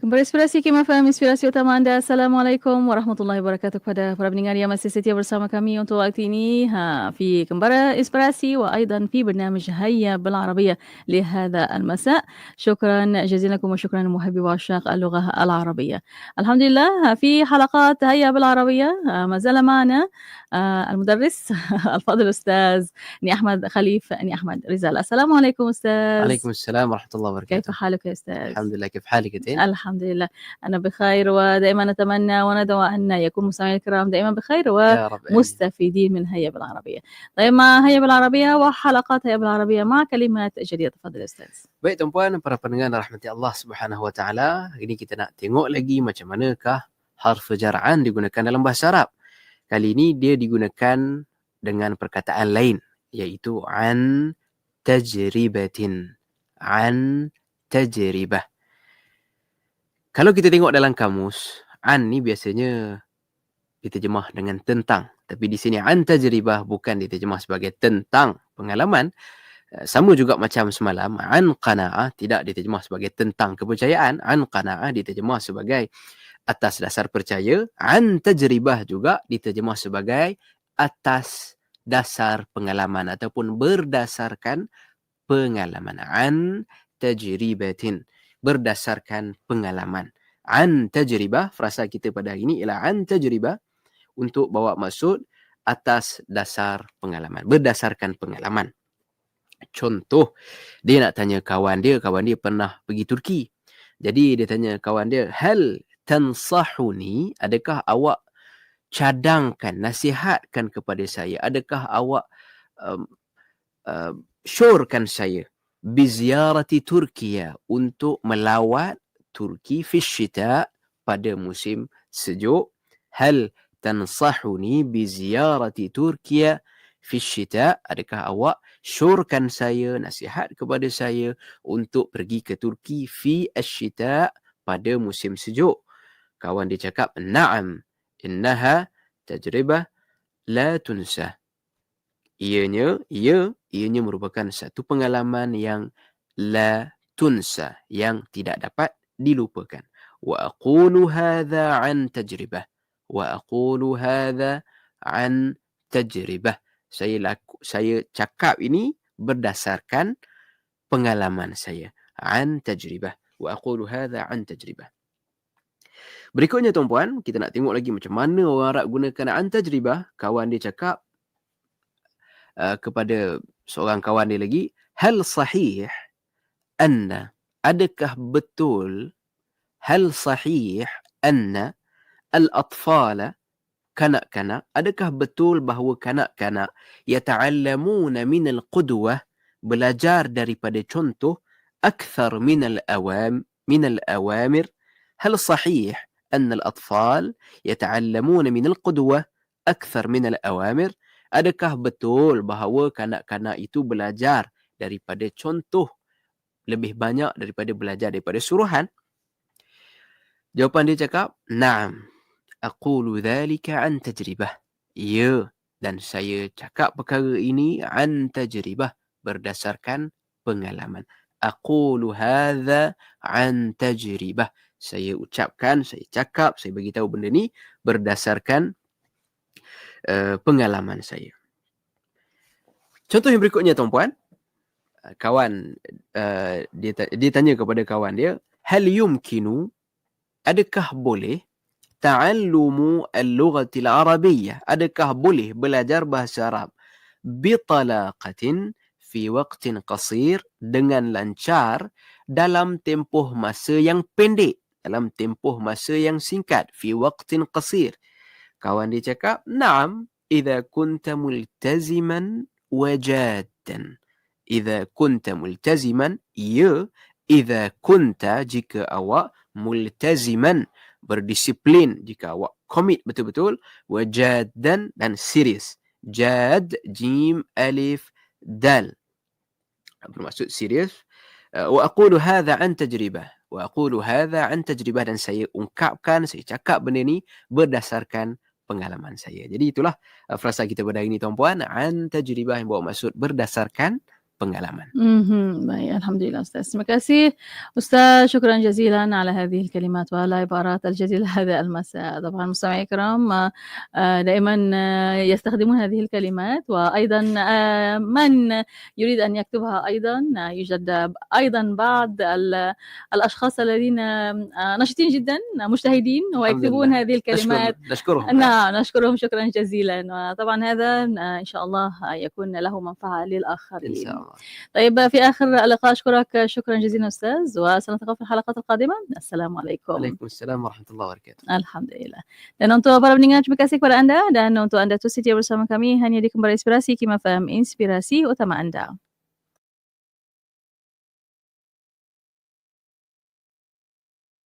Kembali inspirasi Kim FM, inspirasi utama anda. Assalamualaikum warahmatullahi wabarakatuh kepada para pendengar yang masih setia bersama kami untuk waktu ini. Ha, في كمبرة إسبراسي وأيضا في برنامج هيا بالعربية لهذا المساء. شكرا جزيلا لكم وشكرا لمحبي وعشاق اللغة العربية. الحمد لله في حلقات هيا بالعربية ما زال معنا المدرس الفاضل الأستاذ ني أحمد خليف ني أحمد رزال. السلام عليكم أستاذ. عليكم السلام ورحمة الله وبركاته. كيف حالك يا أستاذ؟ الحمد لله كيف حالك أنت؟ الحمد الحمد لله أنا بخير ودائما نتمنى وندعو أن يكون مستمعينا الكرام دائما بخير ومستفيدين من هيا بالعربية طيب مع هيا بالعربية وحلقات هيا بالعربية مع كلمات جديدة تفضل أستاذ Baik tuan-puan, para pendengar rahmati Allah Subhanahu wa taala. Ini kita nak tengok lagi macam manakah harf jar'an digunakan dalam bahasa Arab. Kali ini dia digunakan dengan perkataan lain iaitu an tajribatin. An tajribah. Kalau kita tengok dalam kamus, an ni biasanya diterjemah dengan tentang. Tapi di sini an tajribah bukan diterjemah sebagai tentang pengalaman. Eh, sama juga macam semalam, an qana'ah tidak diterjemah sebagai tentang kepercayaan. An qana'ah diterjemah sebagai atas dasar percaya. An tajribah juga diterjemah sebagai atas dasar pengalaman ataupun berdasarkan pengalaman. An tajribatin berdasarkan pengalaman. An tajribah, frasa kita pada hari ini ialah an tajribah untuk bawa maksud atas dasar pengalaman, berdasarkan pengalaman. Contoh, dia nak tanya kawan dia, kawan dia pernah pergi Turki. Jadi dia tanya kawan dia, hal tansahuni, adakah awak cadangkan, nasihatkan kepada saya? Adakah awak um, uh, syorkan saya biziarati Turkiya untuk melawat Turki fi syita pada musim sejuk. Hal tansahuni biziarati Turkiya fi syita? Adakah awak syurkan saya nasihat kepada saya untuk pergi ke Turki fi asyita pada musim sejuk? Kawan dia cakap na'am innaha tajribah la tunsah ianya ia ianya merupakan satu pengalaman yang la tunsa yang tidak dapat dilupakan. Wa aqulu hadha an tajribah. Wa aqulu hadha an tajribah. Saya laku, saya cakap ini berdasarkan pengalaman saya. An tajribah. Wa aqulu hadha an tajribah. Berikutnya tuan-puan, kita nak tengok lagi macam mana orang Arab gunakan an tajribah. Kawan dia cakap, Uh, kepada seorang kawan dia lagi hal sahih anna adakah betul hal sahih anna al atfala kanak-kanak adakah betul bahawa kanak-kanak yata'allamuna min al qudwah belajar daripada contoh akthar min al awam min al awamir? Hal sahih anna al atfal yata'allamuna min al qudwah akthar adakah betul bahawa kanak-kanak itu belajar daripada contoh lebih banyak daripada belajar daripada suruhan? Jawapan dia cakap, Naam, aqulu dhalika an tajribah. Ya, dan saya cakap perkara ini an tajribah berdasarkan pengalaman. Aqulu hadha an tajribah. Saya ucapkan, saya cakap, saya bagi tahu benda ni berdasarkan Uh, pengalaman saya. Contoh yang berikutnya tuan-puan, uh, kawan uh, dia dia tanya kepada kawan dia, hal yumkinu adakah boleh ta'allumu al-lughati al-arabiyyah? Adakah boleh belajar bahasa Arab bi talaqatin fi waqtin qasir dengan lancar dalam tempoh masa yang pendek, dalam tempoh masa yang singkat fi waqtin qasir Kawan dia cakap, Naam, idha kunta multaziman wajadan. Idha kunta multaziman, ya, idha kunta jika awak multaziman, berdisiplin, jika awak komit betul-betul, wajadan dan serius. Jad, jim, alif, dal. Bermaksud serius. Wa aqulu hadha an tajribah. Wa aqulu hadha an tajribah. Dan saya ungkapkan, saya cakap benda ni berdasarkan pengalaman saya. Jadi itulah uh, frasa kita pada hari ini tuan-puan. An tajribah yang bawa maksud berdasarkan pengalaman. Mhm, baik, Alhamdulillah Ustaz. Terima kasih Ustaz, شكرا جزيلا على هذه الكلمات والعبارات الجديدة هذا المساء. طبعا مستمعي الكرام آه، دائما آه، يستخدمون هذه الكلمات وأيضا آه، من يريد أن يكتبها أيضا يوجد أيضا بعض ال- الأشخاص الذين نشطين جدا مجتهدين ويكتبون. هذه الكلمات نشكر نشكرهم نعم نشكرهم شكرا جزيلا وطبعا هذا إن شاء الله يكون له منفعة إن للآخرين شاء الله طيب في آخر اللقاء أشكرك شكرا جزيلا أستاذ وسنلتقي في الحلقات القادمة السلام عليكم Waalaikumsalam warahmatullahi wabarakatuh. Alhamdulillah. Dan untuk para pendengar, terima kasih kepada anda dan untuk anda tu setia bersama kami hanya di Kembali Inspirasi Kim FM, inspirasi utama anda.